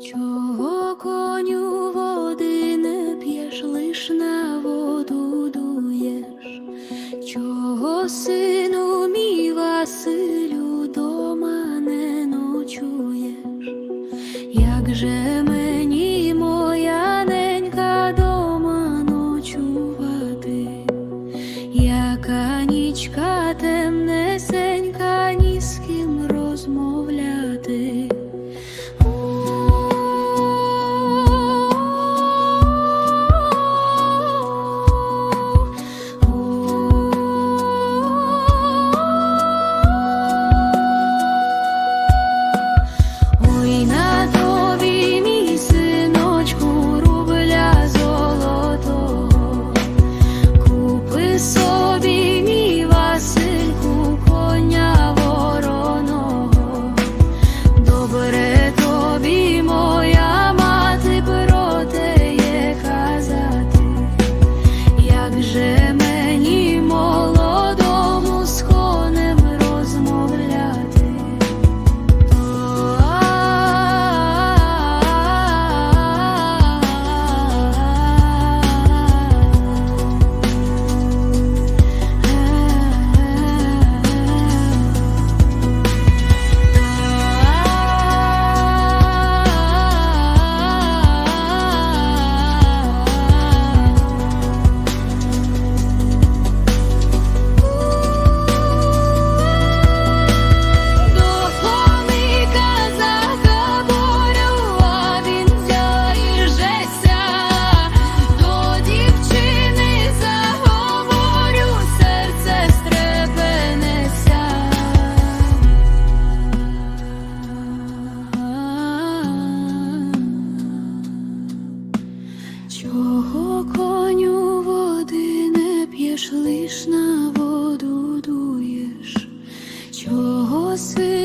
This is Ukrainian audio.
Чого коню води не п'єш, лиш на воду дуєш, чого сину мій Василю дома не ночуєш, як же мені моя ненька дома ночувати, яка нічка темне. Чого коню води не п'єш, лиш на воду дуєш, чого си.